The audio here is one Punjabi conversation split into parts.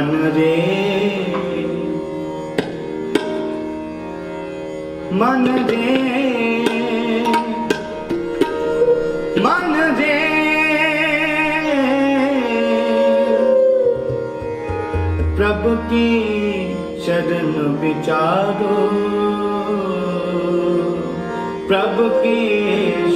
ਮਨ ਰੇ। ਮਨ ਰੇ। ਮਨ ਰੇ। ਪ੍ਰਭ ਕੀ ਸ਼ਰਨ ਵਿਚਾਰੋ। ਪ੍ਰਭ ਕੀ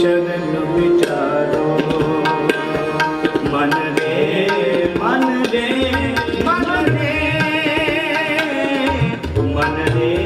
ਸ਼ਰਨ ਵਿਚਾਰੋ। बनने